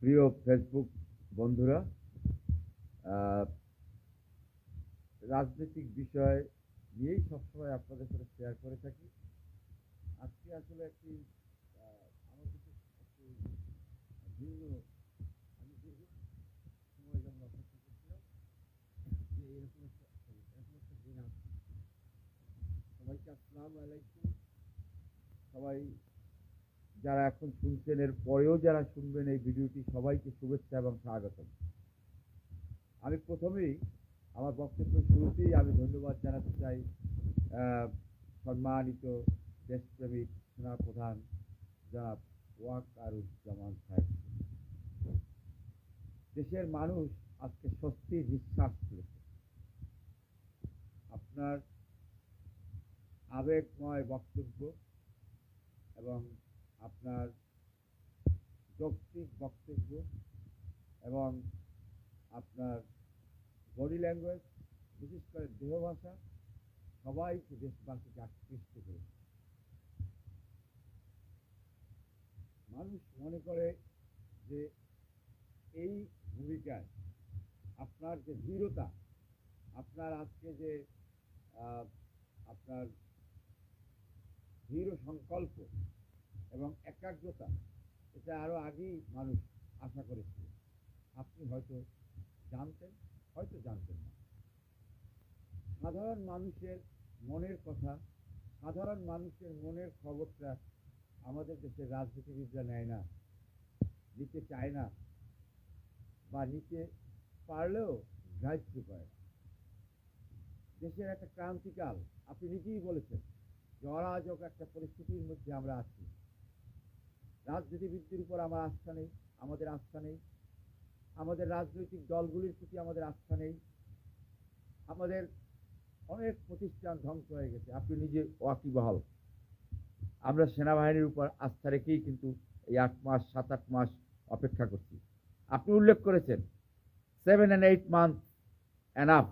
প্রিয় ফেসবুক বন্ধুরা রাজনৈতিক বিষয় নিয়েই সবসময় আপনাদের সাথে শেয়ার করে থাকি। আজকে আসলে একটি সময় সবাইকে আলাইকুম। সবাই যারা এখন শুনছেন, এর পরেও যারা শুনবেন এই ভিডিওটি, সবাইকে শুভেচ্ছা এবং স্বাগতম। আমি প্রথমেই আমার বক্তব্য শুরুতেই আমি ধন্যবাদ জানাতে চাই সম্মানিত দেশপ্রেমিক সেনাপ্রধান জনাব ওয়াক আরুজ্জামান সাহেব। দেশের মানুষ আজকে স্বস্তির নিঃশ্বাস ফেলেছে। আপনার আবেগময় বক্তব্য এবং আপনার যৌক্তিক বক্তব্য এবং আপনার বডি ল্যাঙ্গুয়েজ, বিশেষ করে দেহ ভাষা, সবাইকে দেশবাসীকে আকৃষ্ট করেছে মানুষ মনে করে যে এই ভূমিকায় আপনার যে দৃঢ়তা, আপনার আজকে যে আপনার দৃঢ় সংকল্প এবং একাগ্রতা, এটা আরও আগেই মানুষ আশা করেছিল। আপনি হয়তো জানতেন হয়তো জানতেন না। সাধারণ মানুষের মনের কথা, সাধারণ মানুষের মনের খবরটা আমাদের দেশের রাজনীতিবিদরা নেয় না, নিতে চায় না, বা নিতে পারলেও গ্রাহ্য করে দেশের একটা ক্রান্তিকাল, আপনি নিজেই বলেছেন যে একটা পরিস্থিতির মধ্যে আমরা আছি। রাজনীতিবিদদের উপর আমার আস্থা নেই, আমাদের আস্থা নেই। আমাদের রাজনৈতিক দলগুলির প্রতি আমাদের আস্থা নেই। আমাদের অনেক প্রতিষ্ঠান ধ্বংস হয়ে গেছে। আপনি নিজে ওয়াকিবহাল। আমরা সেনাবাহিনীর উপর আস্থা রেখেই কিন্তু এই আট মাস, সাত আট মাস অপেক্ষা করছি। আপনি উল্লেখ করেছেন সেভেন অ্যান্ড এইট মান্থ অ্যানাফ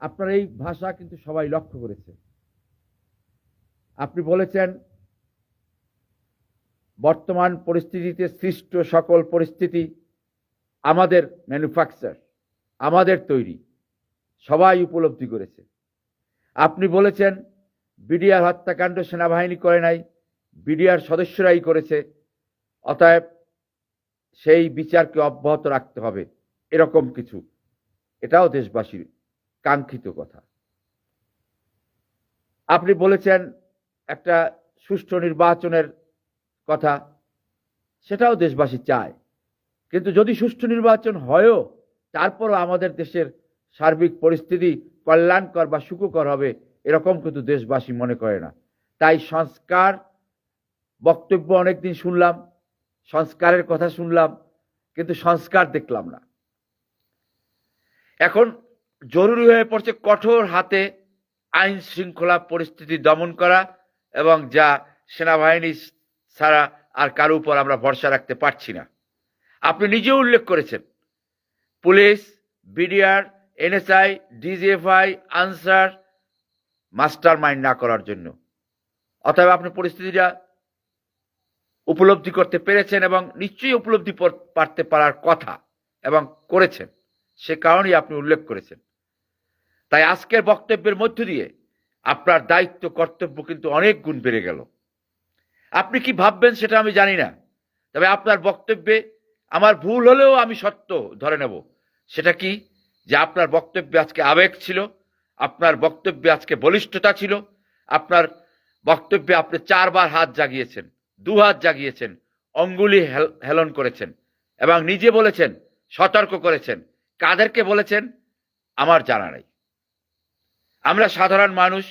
আপনার এই ভাষা কিন্তু সবাই লক্ষ্য করেছে। আপনি বলেছেন বর্তমান পরিস্থিতিতে সৃষ্ট সকল পরিস্থিতি আমাদের ম্যানুফ্যাকচার আমাদের তৈরি, সবাই উপলব্ধি করেছে। আপনি বলেছেন, বিডিআর হত্যাকাণ্ড সেনাবাহিনী করে নাই, বিডিআর সদস্যরাই করেছে, অতএব সেই বিচারকে অব্যাহত রাখতে হবে, এরকম কিছু। এটাও দেশবাসীর কাঙ্ক্ষিত কথা। আপনি বলেছেন, একটা সুষ্ঠু নির্বাচনের কথা, সেটাও দেশবাসী চায়। কিন্তু যদি সুষ্ঠু নির্বাচন হয়ও, তারপরও আমাদের দেশের সার্বিক পরিস্থিতি কল্যাণকর বা সুখকর হবে, এরকম কিন্তু দেশবাসী মনে করে না। তাই সংস্কার বক্তব্য অনেকদিন শুনলাম, সংস্কারের কথা শুনলাম, কিন্তু সংস্কার দেখলাম না। এখন জরুরি হয়ে পড়ছে কঠোর হাতে আইন শৃঙ্খলা পরিস্থিতি দমন করা এবং যা সেনাবাহিনী ছাড়া আর কারও উপর আমরা ভরসা রাখতে পারছি না। আপনি নিজেও উল্লেখ করেছেন, police, BDR, NSI, DGFI, Ansar master mind না করার জন্য। অতএব আপনি পরিস্থিতিটা উপলব্ধি করতে পেরেছেন এবং নিশ্চয়ই উপলব্ধি পারতে পারার কথা এবং করেছেন। সে কারণেই আপনি উল্লেখ করেছেন। তাই আজকের বক্তব্যের মধ্য দিয়ে আপনার দায়িত্ব, কর্তব্য কিন্তু অনেক গুণ বেড়ে গেল। আপনি কি ভাববেন সেটা আমি জানি না। তবে আপনার বক্তব্যে আমার ভুল হলেও আমি সত্য ধরে নেব। সেটা কি? যে আপনার বক্তব্যে আজকে আবেগ ছিল, আপনার বক্তব্যে আজকে বলিষ্ঠতা ছিল, আপনার বক্তব্যে আপনি চারবার হাত জাগিয়েছেন, দু হাত জাগিয়েছেন, অঙ্গুলি হেলন করেছেন এবং নিজে বলেছেন, সতর্ক করেছেন। কাদেরকে বলেছেন? আমার জানা নেই। আমরা সাধারণ মানুষ,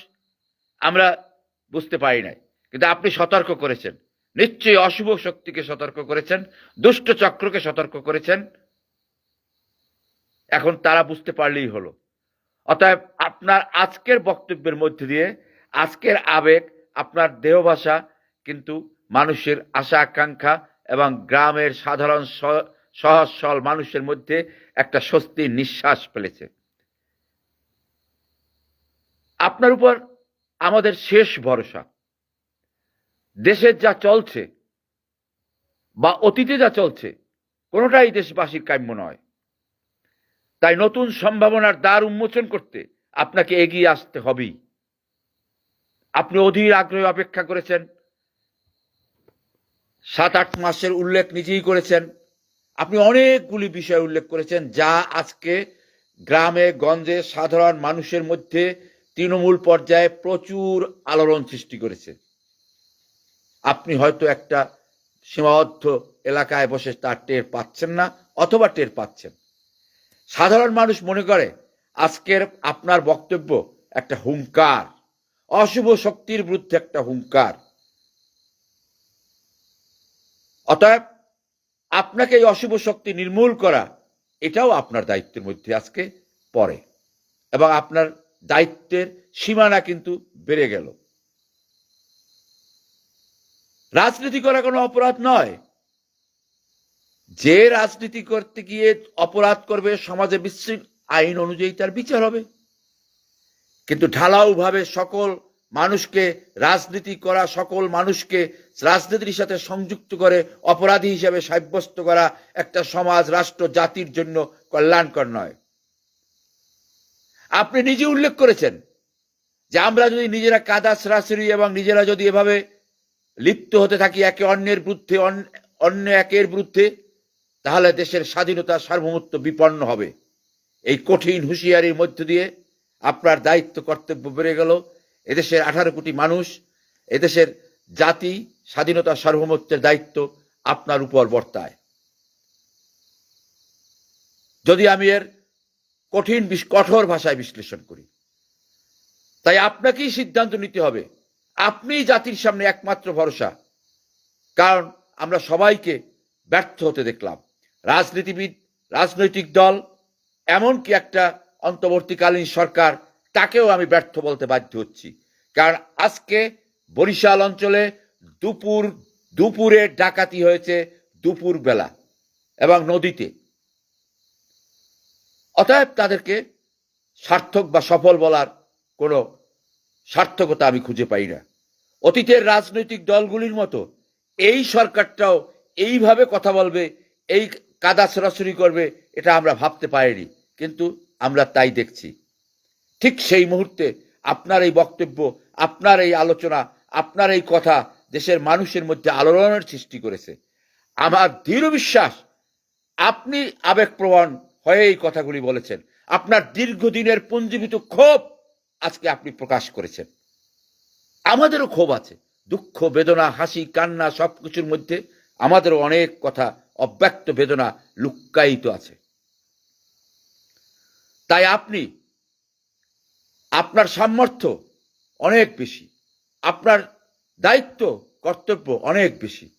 আমরা বুঝতে পারি নাই। কিন্তু আপনি সতর্ক করেছেন। নিশ্চয়ই অশুভ শক্তিকে সতর্ক করেছেন, দুষ্ট চক্রকে সতর্ক করেছেন। এখন তারা বুঝতে পারলেই হলো। অতএব আপনার আজকের বক্তব্যের মধ্যে দিয়ে আজকের আবেগ আপনার দেহ ভাষা কিন্তু মানুষের আশা, আকাঙ্ক্ষা এবং গ্রামের সাধারণ সহজ সরল মানুষের মধ্যে একটা স্বস্তির নিঃশ্বাস ফেলেছে। আপনার উপর আমাদের শেষ ভরসা। দেশের যা চলছে বা অতীতে যা চলছে, কোনোটাই দেশবাসীর কাম্য নয়। তাই নতুন সম্ভাবনার দ্বার উন্মোচন করতে আপনাকে এগিয়ে আসতে হবেই। আপনি অধীর আগ্রহে অপেক্ষা করেছেন, সাত আট মাসের উল্লেখ নিজেই করেছেন, আপনি অনেকগুলি বিষয় উল্লেখ করেছেন যা আজকে গ্রামে, গঞ্জে সাধারণ মানুষের মধ্যে তৃণমূল পর্যায়ে প্রচুর আলোড়ন সৃষ্টি করেছে। আপনি হয়তো একটা সীমাবদ্ধ এলাকায় বসে তার টের পাচ্ছেন না অথবা টের পাচ্ছেন। সাধারণ মানুষ মনে করে, আজকের আপনার বক্তব্য একটা হুঙ্কার, অশুভ শক্তির বিরুদ্ধে একটা হুঙ্কার। অতএব আপনাকে এই অশুভ শক্তি নির্মূল করা, এটাও আপনার দায়িত্বের মধ্যে আজকে পড়ে। এবং আপনার দায়িত্বের সীমানা কিন্তু বেড়ে গেল। রাজনীতি করা কোনো অপরাধ নয়। যে রাজনীতি করতে গিয়ে অপরাধ করবে, সমাজে বিশৃঙ্খ আইন অনুযায়ী তার বিচার হবে। কিন্তু ঢালাওভাবে সকল মানুষকে রাজনীতি করা, সকল মানুষকে রাজনীতির সাথে সংযুক্ত করে অপরাধী হিসেবে সাব্যস্ত করা একটা সমাজ, রাষ্ট্র, জাতির জন্য কল্যাণকর নয়। আপনি নিজে উল্লেখ করেছেন যে আমরা যদি নিজেরা কাদা, সরাসরি এবং নিজেরা যদি এভাবে লিপ্ত হতে থাকি একে অন্যের বিরুদ্ধে অন্য- একের বিরুদ্ধে, তাহলে দেশের স্বাধীনতা সার্বভৌমত্ব বিপন্ন হবে। এই কঠিন হুঁশিয়ারির মধ্য দিয়ে আপনার দায়িত্ব, কর্তব্য বেড়ে গেল। এদেশের আঠারো কোটি মানুষ, এদেশের জাতি স্বাধীনতা সার্বভৌমত্বের দায়িত্ব আপনার উপর বর্তায়। যদি আমি এর কঠিন কঠোর ভাষায় বিশ্লেষণ করি, তাই আপনাকেই সিদ্ধান্ত নিতে হবে আপনিই জাতির সামনে একমাত্র ভরসা। কারণ আমরা সবাইকে ব্যর্থ হতে দেখলাম। রাজনীতিবিদ, রাজনৈতিক দল, এমনকি একটা অন্তর্বর্তীকালীন সরকার, তাকেও আমি ব্যর্থ বলতে বাধ্য হচ্ছি। কারণ আজকে বরিশাল অঞ্চলে দুপুর, দুপুরে ডাকাতি হয়েছে দুপুর বেলা এবং নদীতে। অতএব তাদেরকে সার্থক বা সফল বলার কোনো সার্থকতা আমি খুঁজে পাই না। অতীতের রাজনৈতিক দলগুলির মতো এই সরকারটাও এইভাবে কথা বলবে, এই কাদা সরাসরি করবে, এটা আমরা ভাবতে পারিনি, কিন্তু আমরা তাই দেখছি। ঠিক সেই মুহূর্তে আপনার এই বক্তব্য, আপনার এই আলোচনা, আপনার এই কথা দেশের মানুষের মধ্যে আলোড়নের সৃষ্টি করেছে। আমার দৃঢ় বিশ্বাস, আপনি আবেগপ্রবণ হয়ে এই কথাগুলি বলেছেন। আপনার দীর্ঘদিনের পুঞ্জীবিত ক্ষোভ আজকে আপনি প্রকাশ করেছেন। আমাদেরও ক্ষোভ আছে। দুঃখ, বেদনা, হাসি, কান্না সবকিছুর মধ্যে আমাদেরও অনেক কথা অব্যক্ত বেদনা লুক্কায়িত আছে। তাই আপনি, আপনার সামর্থ্য অনেক বেশি, আপনার দায়িত্ব, কর্তব্য অনেক বেশি।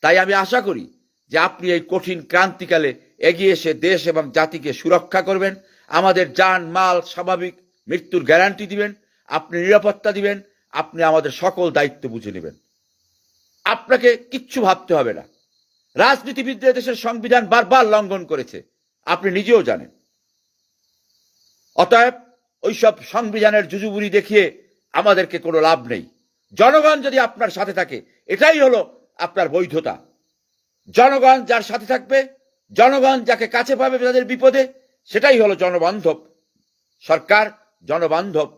তাই আমি আশা করি যে আপনি এই কঠিন ক্রান্তিকালে এগিয়ে এসে দেশ এবং জাতিকে সুরক্ষা করবেন, আমাদের যান, মাল, স্বাভাবিক মৃত্যুর গ্যারান্টি দিবেন, আপনি নিরাপত্তা দিবেন আপনি আমাদের সকল দায়িত্ব বুঝে নেবেন। আপনাকে কিচ্ছু ভাবতে হবে না। রাজনীতিবিদরা দেশের সংবিধান বারবার লঙ্ঘন করেছে। আপনি নিজেও জানেন। অতএব ওইসব সংবিধানের জুজুবুরি দেখিয়ে আমাদেরকে কোনো লাভ নেই। জনগণ যদি আপনার সাথে থাকে, এটাই হলো আপনার বৈধতা। জনগণ যার সাথে থাকবে, জনগণ যাকে কাছে পাবে তাদের বিপদে, সেটাই হলো জনবান্ধব। সরকার জনবান্ধব।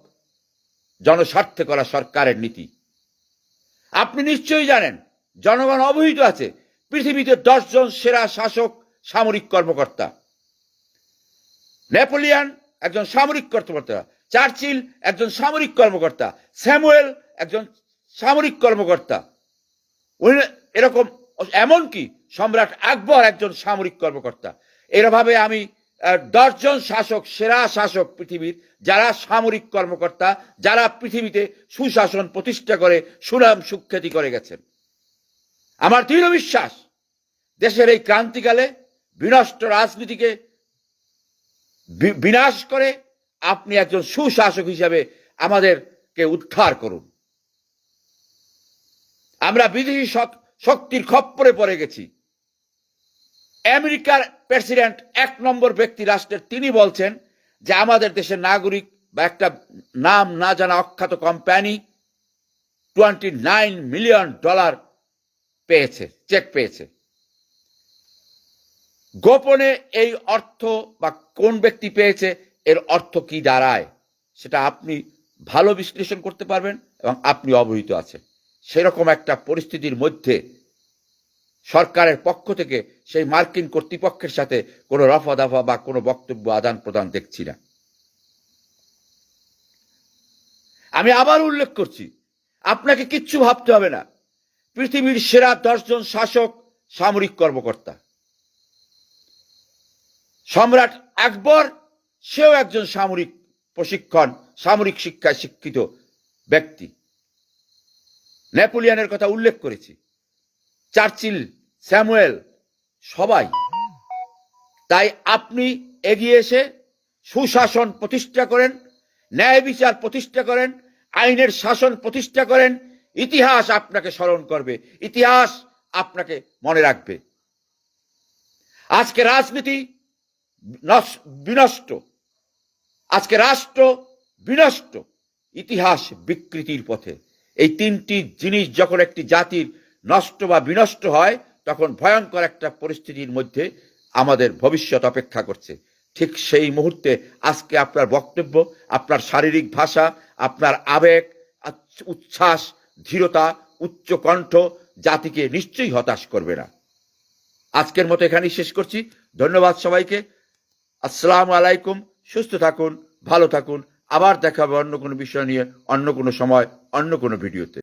জনস্বার্থে করা সরকারের নীতি। আপনি নিশ্চয়ই জানেন, জনগণ অবহিত আছে পৃথিবীতে দশজন সেরা শাসক সামরিক কর্মকর্তা। নেপোলিয়ান একজন সামরিক কর্মকর্তা, চার্চিল একজন সামরিক কর্মকর্তা, স্যামুয়েল একজন সামরিক কর্মকর্তা। এরকম, এমনকি সম্রাট আকবর একজন সামরিক কর্মকর্তা। এরভাবে আমি দশজন শাসক, সেরা শাসক পৃথিবীর যারা সামরিক কর্মকর্তা, যারা পৃথিবীতে সুশাসন প্রতিষ্ঠা করে, সুনাম সুখ্যাতি করে গেছেন। আমার দৃঢ় বিশ্বাস, দেশের এই ক্রান্তিকালে বিনষ্ট রাজনীতিকে বিনাশ করে আপনি একজন সুশাসক হিসাবে আমাদেরকে উদ্ধার করুন। আমরা বিদেশি শক্তির খপ্পরে পড়ে গেছি। আমেরিকার প্রেসিডেন্ট এক নম্বর ব্যক্তি রাষ্ট্রের, তিনি বলছেন যে আমাদের দেশের নাগরিক বা একটা নাম না জানা অখ্যাত company twenty nine million dollar পেয়েছে চেক পেয়েছে। গোপনে এই অর্থ বা কোন ব্যক্তি পেয়েছে, এর অর্থ কি দাঁড়ায়, সেটা আপনি ভালো বিশ্লেষণ করতে পারবেন এবং আপনি অবহিত আছেন। সেরকম একটা পরিস্থিতির মধ্যে সরকারের পক্ষ থেকে সেই মার্কিন কর্তৃপক্ষের সাথে কোনো রফা দফা বা কোনো বক্তব্য আদান প্রদান দেখছি না। আমি আবার উল্লেখ করছি, আপনাকে কিচ্ছু ভাবতে হবে না। পৃথিবীর সেরা দশজন শাসক, সামরিক কর্মকর্তা। সম্রাট আকবর, সেও একজন সামরিক প্রশিক্ষণ, সামরিক শিক্ষায় শিক্ষিত ব্যক্তি। নেপোলিয়নের কথা উল্লেখ করেছি। চার্চিল, স্যামুয়েল, সবাই। তাই আপনি এগিয়ে এসে সুশাসন প্রতিষ্ঠা করেন, ন্যায় বিচার প্রতিষ্ঠা করেন, আইনের শাসন প্রতিষ্ঠা করেন, ইতিহাস আপনাকে স্মরণ করবে, ইতিহাস আপনাকে মনে রাখবে। আজকে রাজনীতি বিনষ্ট। আজকে রাষ্ট্র বিনষ্ট। ইতিহাস বিকৃতির পথে। এই তিনটি জিনিস যখন একটি জাতির নষ্ট বা বিনষ্ট হয়, তখন ভয়ঙ্কর একটা পরিস্থিতির মধ্যে আমাদের ভবিষ্যৎ অপেক্ষা করছে। ঠিক সেই মুহূর্তে আজকে আপনার বক্তব্য, আপনার শারীরিক ভাষা, আপনার আবেগ উচ্ছ্বাস, ধীরতা, উচ্চ কণ্ঠ জাতিকে নিশ্চয়ই হতাশ করবে না। আজকের মতো এখানেই শেষ করছি। ধন্যবাদ সবাইকে। আসসালামু আলাইকুম। সুস্থ থাকুন, ভালো থাকুন। আবার দেখা হবে অন্য কোনো বিষয় নিয়ে, অন্য কোনো সময়, অন্য কোনো ভিডিওতে।